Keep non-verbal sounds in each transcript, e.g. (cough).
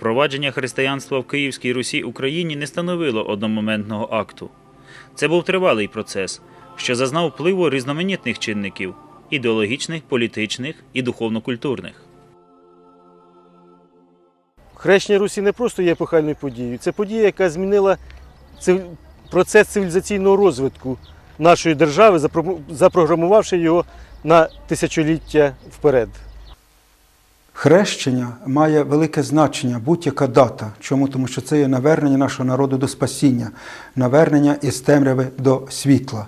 Впровадження християнства в Київській Русі Україні не становило одномоментного акту. Це був тривалий процес, що зазнав впливу різноманітних чинників ідеологічних, політичних і духовно-культурних. Хрещення Русі не просто є епохальною подією, це подія, яка змінила процес цивілізаційного розвитку нашої держави, запрограмувавши його на тисячоліття вперед. Хрещення має велике значення, будь-яка дата. Чому? Тому що це є навернення нашого народу до спасіння, навернення із темряви до світла.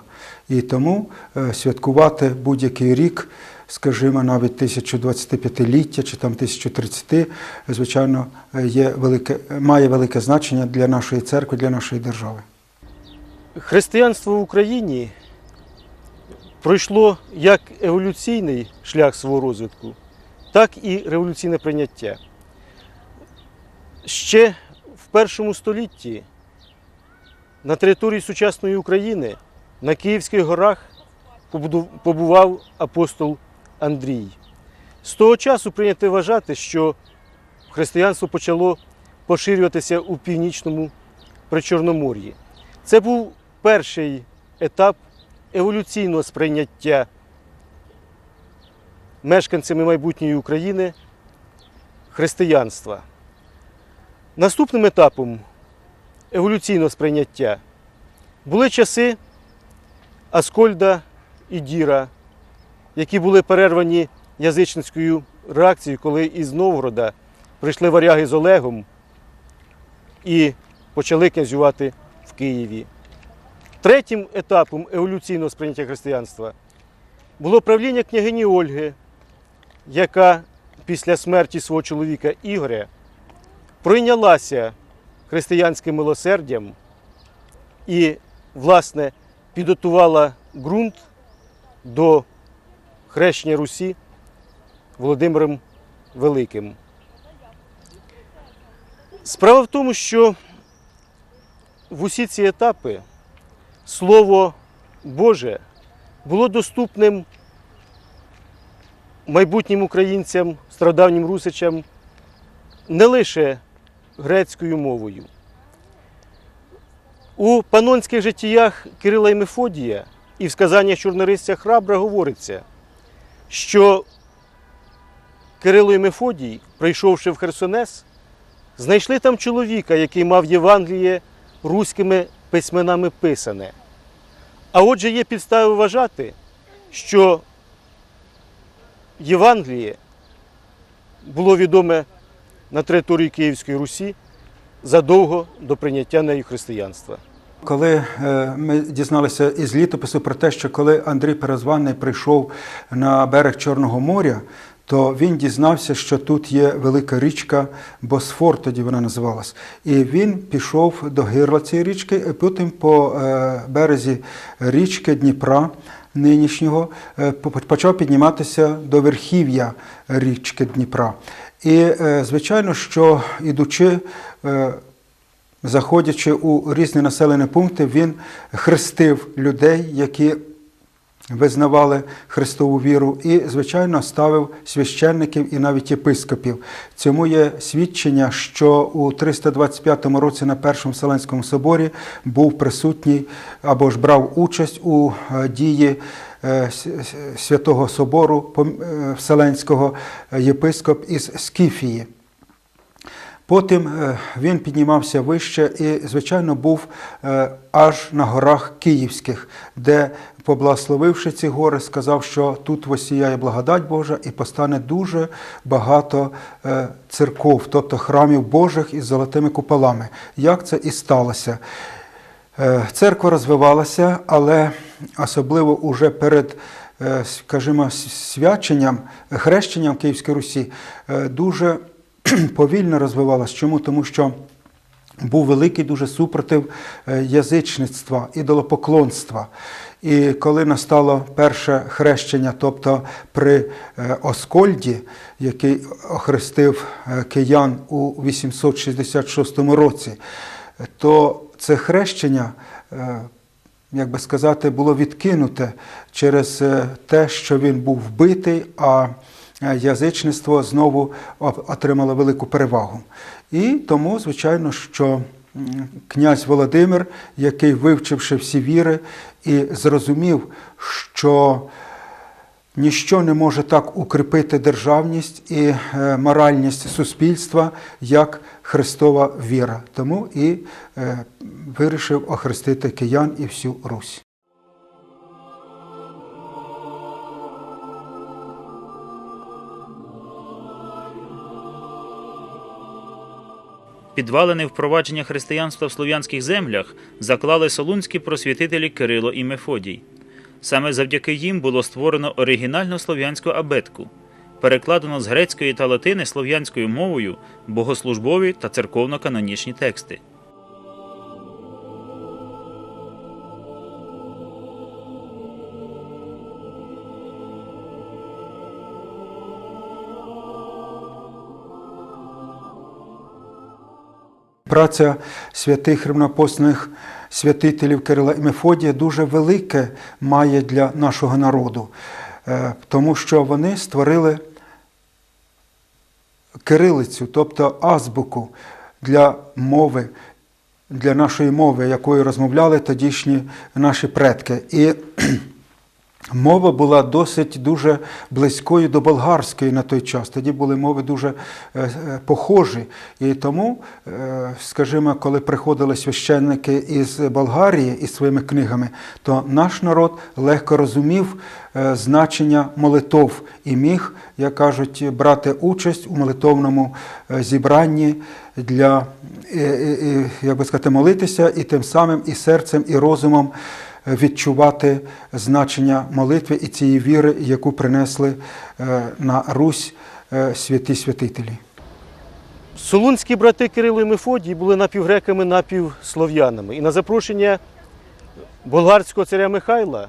І тому е, святкувати будь-який рік, скажімо, навіть 1025-ліття чи там 1030, звичайно, е, є велике, має велике значення для нашої церкви, для нашої держави. Християнство в Україні пройшло як еволюційний шлях свого розвитку, так і революційне прийняття. Ще в першому столітті на території сучасної України на Київських горах побував апостол Андрій. З того часу прийнято вважати, що християнство почало поширюватися у північному Причорномор'ї. Це був перший етап еволюційного сприйняття мешканцями майбутньої України християнства. Наступним етапом еволюційного сприйняття були часи Аскольда і Діра, які були перервані язичницькою реакцією, коли із Новгорода прийшли варяги з Олегом і почали князювати в Києві. Третім етапом еволюційного сприйняття християнства було правління княгині Ольги, яка після смерті свого чоловіка Ігоря пройнялася християнським милосердям і, власне, підготувала ґрунт до хрещення Русі Володимиром Великим. Справа в тому, що в усі ці етапи Слово Боже було доступним майбутнім українцям, стародавнім русичам не лише грецькою мовою. У панонських життіях Кирила і Мефодія і в сказаннях чорнорисця Храбра говориться, що Кирило і Мефодій, прийшовши в Херсонес, знайшли там чоловіка, який мав Євангеліє руськими письменами писане. А отже, є підстави вважати, що Євангеліє було відоме на території Київської Русі задовго до прийняття нею християнства. Коли е, ми дізналися із літопису про те, що коли Андрій Перезваний прийшов на берег Чорного моря, то він дізнався, що тут є велика річка Босфор, тоді вона називалась. І він пішов до гирла цієї річки, і потім по е, березі річки Дніпра нинішнього е, почав підніматися до верхів'я річки Дніпра. І, е, звичайно, що ідучи. е, Заходячи у різні населені пункти, він хрестив людей, які визнавали Христову віру, і, звичайно, ставив священників і навіть єпископів. Цьому є свідчення, що у 325 році на Першому Вселенському соборі був присутній або ж брав участь у е, дії е, Святого Собору е, Вселенського єпископ із Скіфії. Потім е, він піднімався вище і, звичайно, був е, аж на горах Київських, де, поблагословивши ці гори, сказав, що тут восіяє благодать Божа і постане дуже багато е, церков, тобто храмів Божих із золотими куполами. Як це і сталося? Церква розвивалася, але особливо уже перед, скажімо, свяченням, хрещенням Київської Русі дуже (clears throat) повільно розвивалася. Чому? Тому що був великий дуже супротив е, язичництва, ідолопоклонства. І коли настало перше хрещення, тобто при е, Оскольді, який охрестив е, киян у 866 році, то це хрещення, як би сказати, було відкинуте через те, що він був вбитий, а язичництво знову отримало велику перевагу. І тому, звичайно, що князь Володимир, який вивчивши всі віри і зрозумів, що Ніщо не може так укріпити державність і е, моральність суспільства, як Христова віра. Тому і е, вирішив охрестити киян і всю Русь. Підвалини впровадження християнства в слов'янських землях заклали солунські просвітителі Кирило і Мефодій. Саме завдяки їм було створено оригінальну слов'янську абетку, перекладено з грецької та латини слов'янською мовою богослужбові та церковно-канонічні тексти. Праця святих рівнопосних святителів Кирила і Мефодія дуже велике має для нашого народу, е, тому що вони створили кирилицю, тобто азбуку для мови, для нашої мови, якою розмовляли тодішні наші предки. І Мова була досить дуже близькою до болгарської на той час. Тоді були мови дуже е, е, похожі. І тому, е, скажімо, коли приходили священники із Болгарії із своїми книгами, то наш народ легко розумів значення молитов і міг, як кажуть, брати участь у молитовному зібранні для як би сказати, молитися і тим самим і серцем, і розумом відчувати значення молитви і цієї віри, яку принесли е, на Русь е, святі святителі. Солунські брати Кирило і Мефодій були напівгреками, напівслов'янами. І на запрошення болгарського царя Михайла,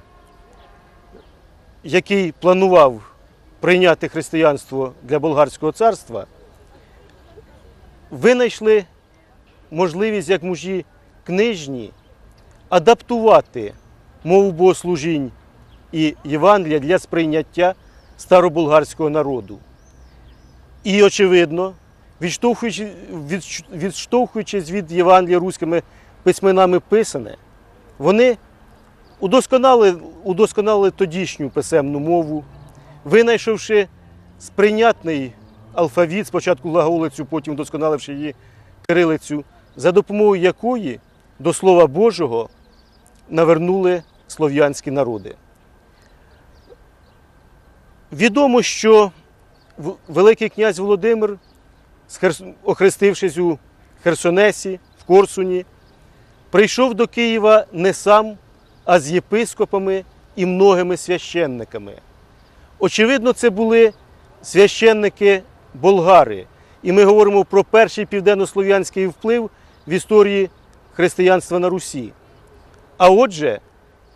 який планував прийняти християнство для болгарського царства, винайшли можливість як мужі книжні адаптувати мову богослужінь і Євангелія для сприйняття староболгарського народу. І, очевидно, відштовхуючи- відштовхуючись від Євангелія руськими письменами писане, вони удосконалили, удосконалили тодішню писемну мову, винайшовши сприйнятний алфавіт, спочатку глаголицю, потім удосконаливши її кирилицю, за допомогою якої до Слова Божого навернули слов'янські народи. Відомо, що Великий князь Володимир, охрестившись у Херсонесі, в Корсуні, прийшов до Києва не сам, а з єпископами і многими священниками. Очевидно, це були священники болгари. І ми говоримо про перший південнослов'янський вплив в історії християнства на Русі. А отже,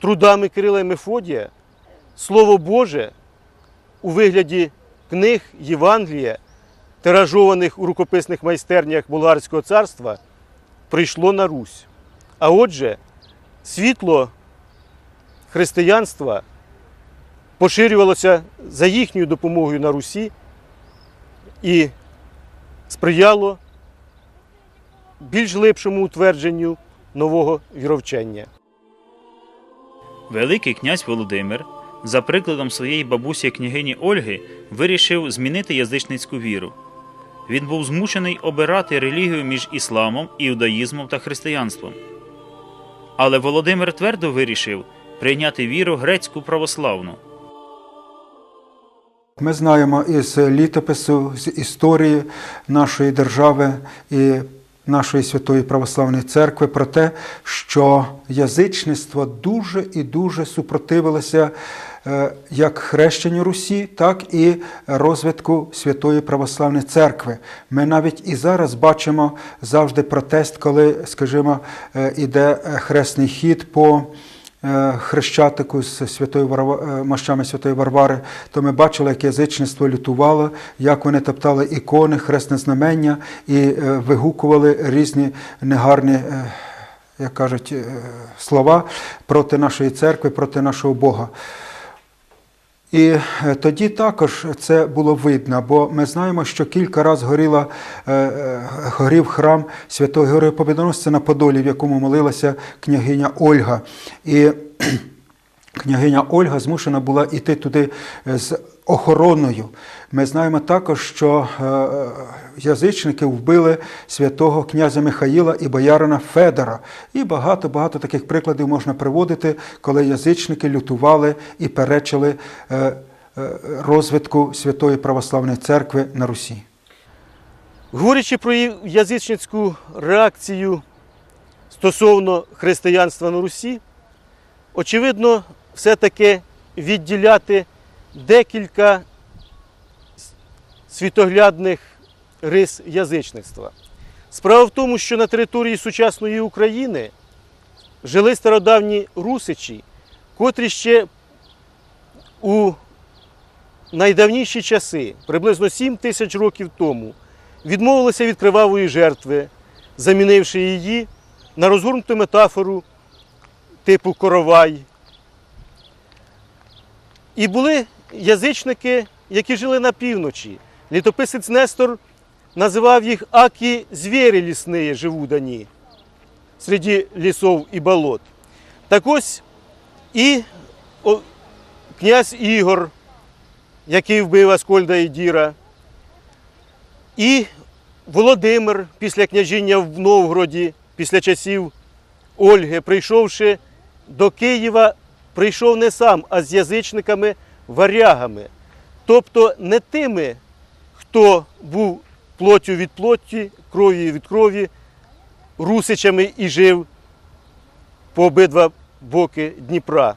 трудами Кирила і Мефодія Слово Боже у вигляді книг Євангелія, тиражованих у рукописних майстернях Болгарського царства, прийшло на Русь. А отже, світло християнства поширювалося за їхньою допомогою на Русі і сприяло більш глибшому утвердженню нового віровчення. Великий князь Володимир, за прикладом своєї бабусі княгині Ольги, вирішив змінити язичницьку віру. Він був змушений обирати релігію між ісламом, іудаїзмом та християнством. Але Володимир твердо вирішив прийняти віру грецьку православну. Ми знаємо із літопису, з історії нашої держави і нашої святої православної церкви про те, що язичництво дуже і дуже супротивилося е, як хрещенню Русі, так і розвитку святої православної церкви. Ми навіть і зараз бачимо завжди протест, коли, скажімо, е, іде е, хресний хід по хрещатику з святою Варва- е, мощами святої Варвари, то ми бачили, як язичництво лютувало, як вони топтали ікони, хресне знамення і е, вигукували різні негарні. е, Як кажуть, е, слова проти нашої церкви, проти нашого Бога. І е, тоді також це було видно, бо ми знаємо, що кілька разів горіла, е, е, горів храм Святого Георгія Побідоносця на Подолі, в якому молилася княгиня Ольга. І княгиня Ольга змушена була йти туди з охороною. Ми знаємо також, що е, е, язичники вбили святого князя Михаїла і боярина Федора. І багато-багато таких прикладів можна приводити, коли язичники лютували і перечили е, розвитку Святої Православної Церкви на Русі. Говорячи про язичницьку реакцію стосовно християнства на Русі, очевидно, все-таки відділяти декілька світоглядних рис язичництва. Справа в тому, що на території сучасної України жили стародавні русичі, котрі ще у найдавніші часи, приблизно 7 тисяч років тому, відмовилися від кривавої жертви, замінивши її на розгорнуту метафору типу коровай. І були язичники, які жили на півночі. Літописець Нестор називав їх акі звірі лісні живуть они серед лісов і болот. Так ось і князь Ігор, який вбив Аскольда і Діра, і Володимир після княжіння в Новгороді, після часів Ольги, прийшовши до Києва, прийшов не сам, а з язичниками варягами. Тобто не тими, хто був плоттю від плоті, кров'ю від крові, русичами і жив по обидва боки Дніпра.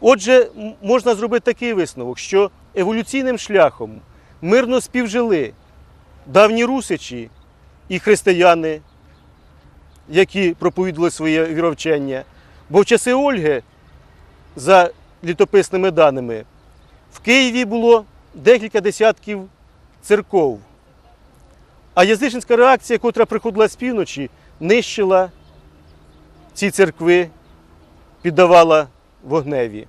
Отже, можна зробити такий висновок, що еволюційним шляхом мирно співжили давні русичі і християни, які проповідували своє віровчення. Бо в часи Ольги, за літописними даними, в Києві було декілька десятків церков. А язичницька реакція, котра приходила з півночі, нищила ці церкви, піддавала вогневі.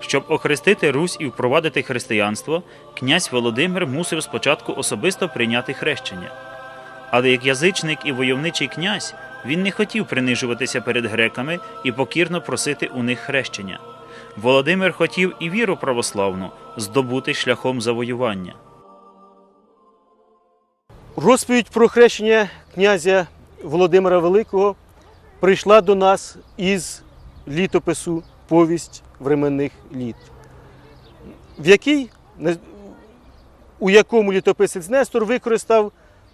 Щоб охрестити Русь і впровадити християнство, князь Володимир мусив спочатку особисто прийняти хрещення. Але як язичник і войовничий князь, він не хотів принижуватися перед греками і покірно просити у них хрещення. Володимир хотів і віру православну здобути шляхом завоювання. Розповідь про хрещення князя Володимира Великого прийшла до нас із літопису Повість временних літ, в якій, у якому літописець Нестор використав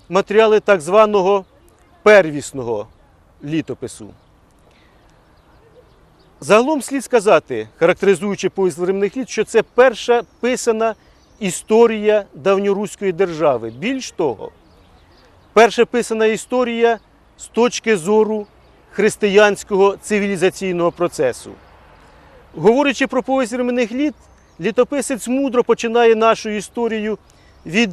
матеріали так званого первісного літопису. Загалом слід сказати, характеризуючи повість временних літ, що це перша писана історія давньоруської держави. Більш того, перша писана історія з точки зору християнського цивілізаційного процесу. Говорячи про повість временних літ, літописець мудро починає нашу історію від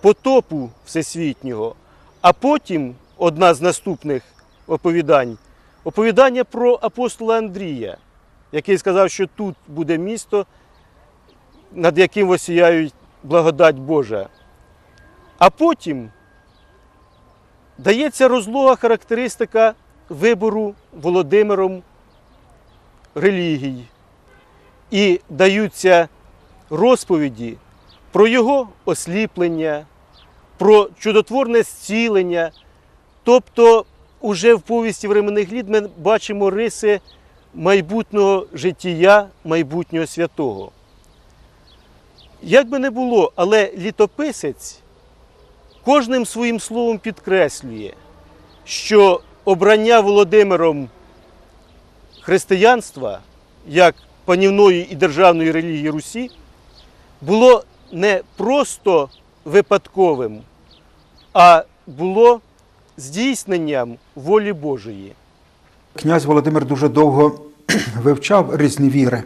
потопу всесвітнього, а потім одна з наступних оповідань оповідання про апостола Андрія, який сказав, що тут буде місто, над яким осіяють благодать Божа. А потім дається розлога характеристика вибору Володимиром релігій. І даються розповіді про його осліплення, про чудотворне зцілення. Тобто, уже в повісті временних літ ми бачимо риси майбутнього життя, майбутнього святого. Як би не було, але літописець кожним своїм словом підкреслює, що обрання Володимиром християнства як панівної і державної релігії Русі було не просто випадковим, а було здійсненням волі Божої. Князь Володимир дуже довго (clears throat) вивчав різні віри.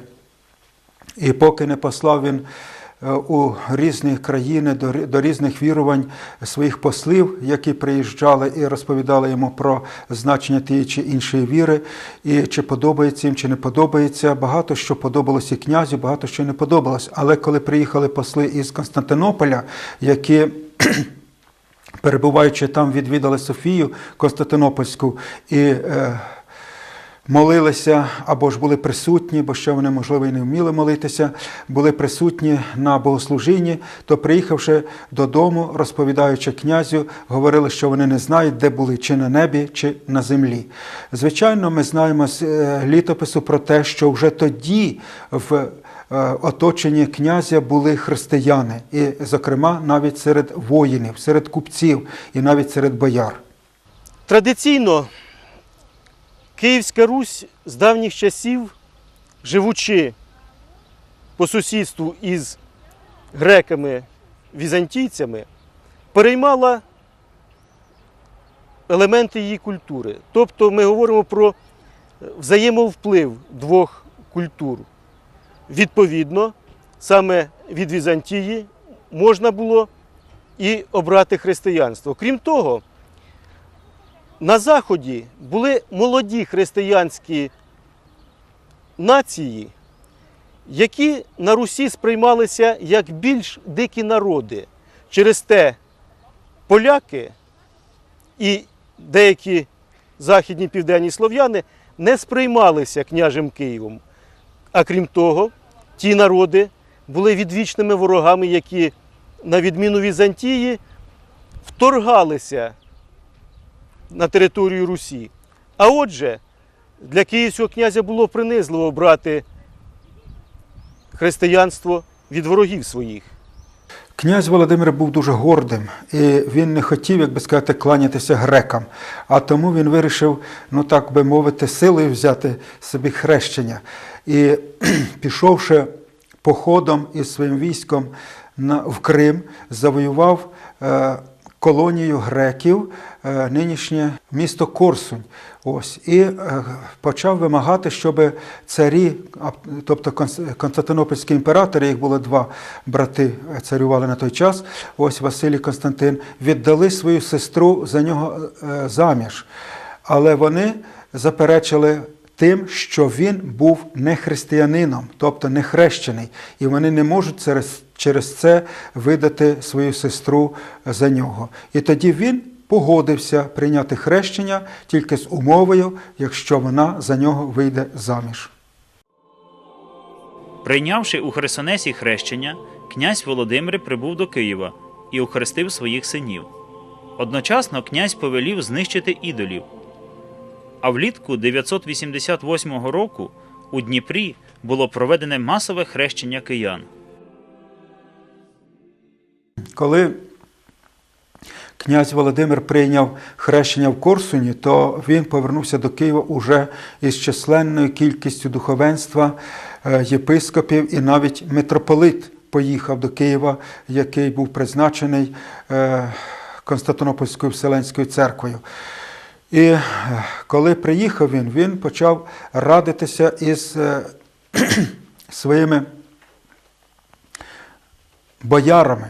І поки не послав він е, у різні країни, до, різних вірувань своїх послів, які приїжджали і розповідали йому про значення тієї чи іншої віри, і чи подобається їм, чи не подобається. Багато що подобалося князю, багато що не подобалось. Але коли приїхали посли із Константинополя, які перебуваючи там, відвідали Софію Константинопольську і е, молилися або ж були присутні, бо ще вони, можливо, і не вміли молитися, були присутні на богослужінні, то приїхавши додому, розповідаючи князю, говорили, що вони не знають, де були, чи на небі, чи на землі. Звичайно, ми знаємо з е, літопису про те, що вже тоді в оточенні князя були християни, і, зокрема, навіть серед воїнів, серед купців і навіть серед бояр. Традиційно Київська Русь з давніх часів, живучи по сусідству із греками, візантійцями, переймала елементи її культури. Тобто ми говоримо про взаємовплив двох культур. Відповідно, саме від Візантії можна було і обрати християнство. Крім того, на Заході були молоді християнські нації, які на Русі сприймалися як більш дикі народи. Через те поляки і деякі західні південні слов'яни не сприймалися княжим Києвом. А крім того, ті народи були відвічними ворогами, які, на відміну Візантії, вторгалися на територію Русі. А отже, для київського князя було принизливо брати християнство від ворогів своїх. Князь Володимир був дуже гордим, і він не хотів, як би сказати, кланятися грекам. А тому він вирішив, ну так би мовити, силою взяти собі хрещення. І пішовши походом із своїм військом в Крим, завоював е, колонію греків, е, нинішнє місто Корсунь. Ось, і е, почав вимагати, щоб царі, тобто Константинопольські імператори, їх було два брати, е, царювали на той час, ось Василій Константин, віддали свою сестру за нього е, заміж. Але вони заперечили тим, що він був не християнином, тобто не хрещений, і вони не можуть через, через це видати свою сестру за нього. І тоді він погодився прийняти хрещення тільки з умовою, якщо вона за нього вийде заміж. Прийнявши у Херсонесі хрещення, князь Володимир прибув до Києва і охрестив своїх синів. Одночасно князь повелів знищити ідолів. А влітку 988 року у Дніпрі було проведене масове хрещення киян. Коли князь Володимир прийняв хрещення в Корсуні, то він повернувся до Києва уже із численною кількістю духовенства, е, єпископів і навіть митрополит поїхав до Києва, який був призначений е, Константинопольською Вселенською церквою. І е, коли приїхав він, він почав радитися із (clears throat) своїми боярами,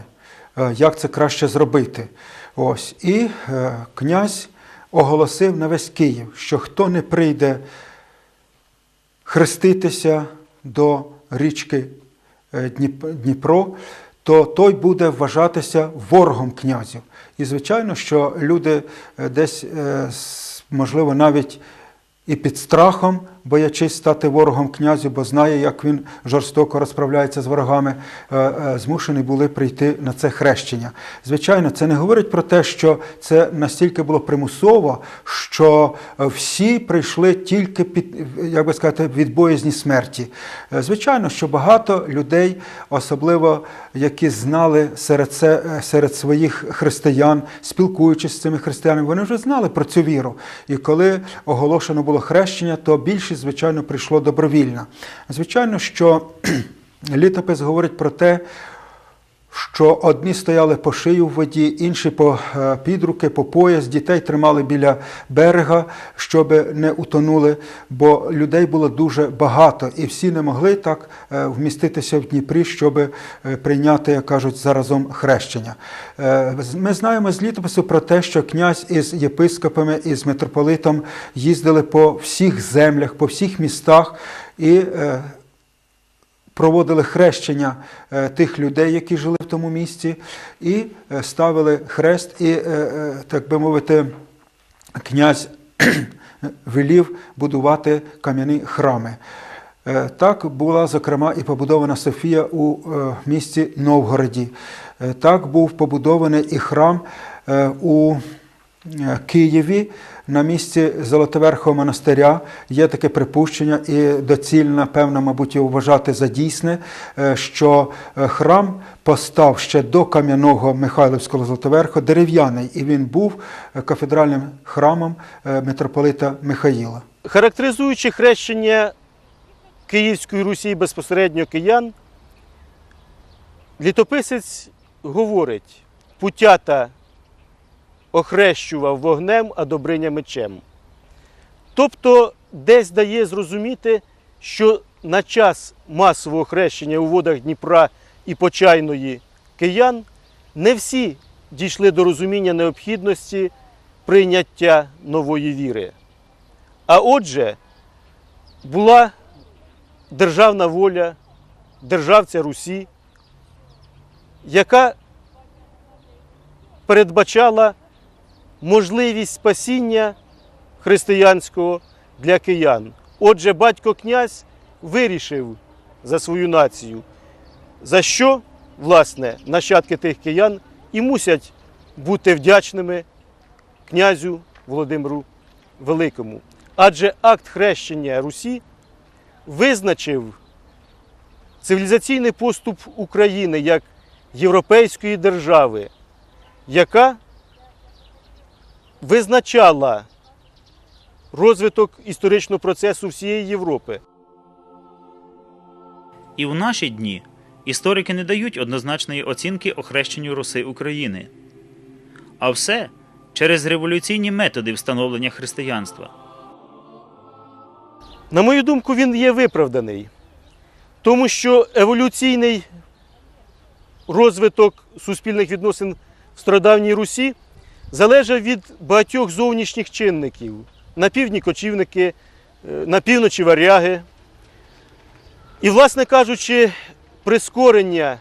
як це краще зробити. Ось. І е, князь оголосив на весь Київ, що хто не прийде хреститися до річки е, Дніпро, то той буде вважатися ворогом князів. І звичайно, що люди е, десь, е, можливо, навіть і під страхом, боячись стати ворогом князю, бо знає, як він жорстоко розправляється з ворогами, е, е, змушені були прийти на це хрещення. Звичайно, це не говорить про те, що це настільки було примусово, що е, всі прийшли тільки під, як би сказати, від боязні смерті. Звичайно, що багато людей, особливо які знали серед, це, серед своїх християн, спілкуючись з цими християнами, вони вже знали про цю віру. І коли оголошено було хрещення, то більшість, звичайно, прийшло добровільно. Звичайно, що (clears throat) літопис говорить про те, що одні стояли по шию в воді, інші по е, підруки, по пояс, дітей тримали біля берега, щоб не утонули, бо людей було дуже багато, і всі не могли так е, вміститися в Дніпрі, щоб е, прийняти, як кажуть, заразом хрещення. Ми знаємо з літопису про те, що князь із єпископами і з митрополитом їздили по всіх землях, по всіх містах і проводили хрещення е, тих людей, які жили в тому місті, і е, ставили хрест, і, е, так би мовити, князь (clears throat) велів будувати кам'яні храми. Так була, зокрема, і побудована Софія у місті Новгороді. Так був побудований і храм у Києві на місці Золотоверхого монастиря. Є таке припущення, і доцільно, певно, мабуть, його вважати за дійсне, е, що е, храм постав ще до кам'яного Михайлівського Золотоверху дерев'яний, і він був е, кафедральним храмом митрополита Михаїла. Характеризуючи хрещення Київської Русі безпосередньо киян, літописець говорить, путята охрещував вогнем, а Добриня мечем. Тобто десь дає зрозуміти, що на час масового хрещення у водах Дніпра і Почайної киян не всі дійшли до розуміння необхідності прийняття нової віри. А отже, була державна воля державця Русі, яка передбачала можливість спасіння християнського для киян. Отже, батько князь вирішив за свою націю, за що, власне, нащадки тих киян і мусять бути вдячними князю Володимиру Великому. Адже акт хрещення Русі визначив цивілізаційний поступ України як європейської держави, яка визначала розвиток історичного процесу всієї Європи. І в наші дні історики не дають однозначної оцінки охрещенню Руси України. А все через революційні методи встановлення християнства. На мою думку, він є виправданий, тому що еволюційний розвиток суспільних відносин в стародавній Русі залежав від багатьох зовнішніх чинників. На півдні кочівники, е, на півночі варяги. І, власне кажучи, прискорення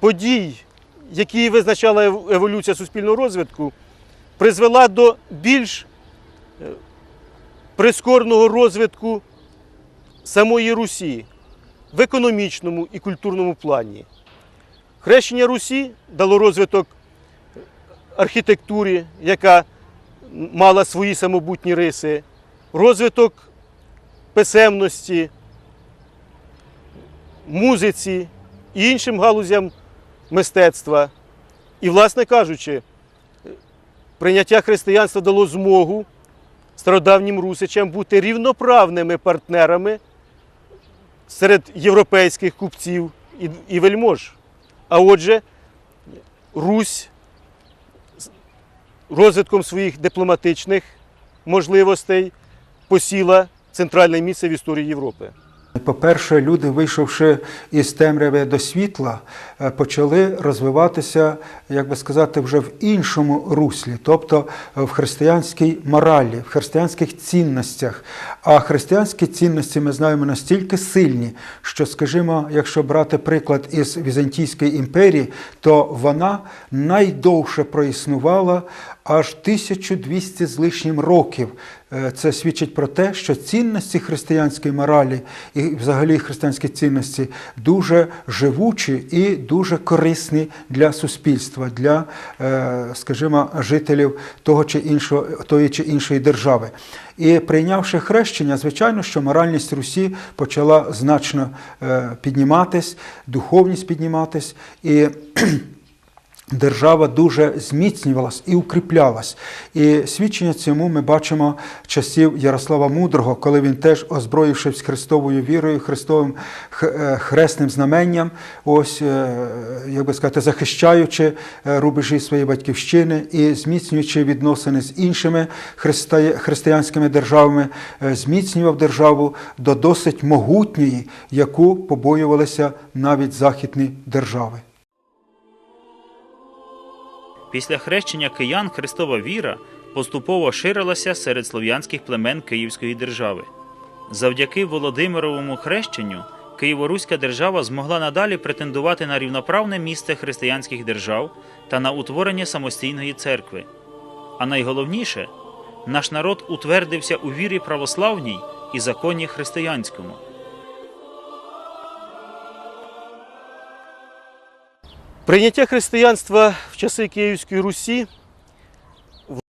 подій, які визначала еволюція суспільного розвитку, призвела до більш прискореного розвитку самої Русі в економічному і культурному плані. Хрещення Русі дало розвиток архітектурі, яка мала свої самобутні риси, розвиток писемності, музиці і іншим галузям мистецтва. І, власне кажучи, прийняття християнства дало змогу стародавнім русичам бути рівноправними партнерами серед європейських купців і, вельмож. А отже, Русь розвитком своїх дипломатичних можливостей посіла центральне місце в історії Європи. По-перше, люди, вийшовши із темряви до світла, е, почали розвиватися, як би сказати, вже в іншому руслі, тобто в християнській моралі, в християнських цінностях. А християнські цінності ми знаємо настільки сильні, що, скажімо, якщо брати приклад із Візантійської імперії, то вона найдовше проіснувала аж 1200 з лишнім років. Е, Це свідчить про те, що цінності християнської моралі і взагалі християнські цінності дуже живучі і дуже корисні для суспільства, для, е, скажімо, жителів того чи іншого, тої чи іншої держави. І прийнявши хрещення, звичайно, що моральність Русі почала значно е, підніматись, духовність підніматись. І Держава дуже зміцнювалась і укріплялась. І свідчення цьому ми бачимо часів Ярослава Мудрого, коли він теж, озброївшись Христовою вірою, Христовим е, хресним знаменням, ось, е, як би сказати, захищаючи е, рубежі своєї батьківщини і зміцнюючи відносини з іншими христи- християнськими державами, зміцнював державу до досить могутньої, яку побоювалися навіть західні держави. Після хрещення киян Христова віра поступово ширилася серед слов'янських племен Київської держави. Завдяки Володимировому хрещенню Києво-Руська держава змогла надалі претендувати на рівноправне місце християнських держав та на утворення самостійної церкви. А найголовніше, наш народ утвердився у вірі православній і законі християнському. Прийняття християнства в часи Київської Русі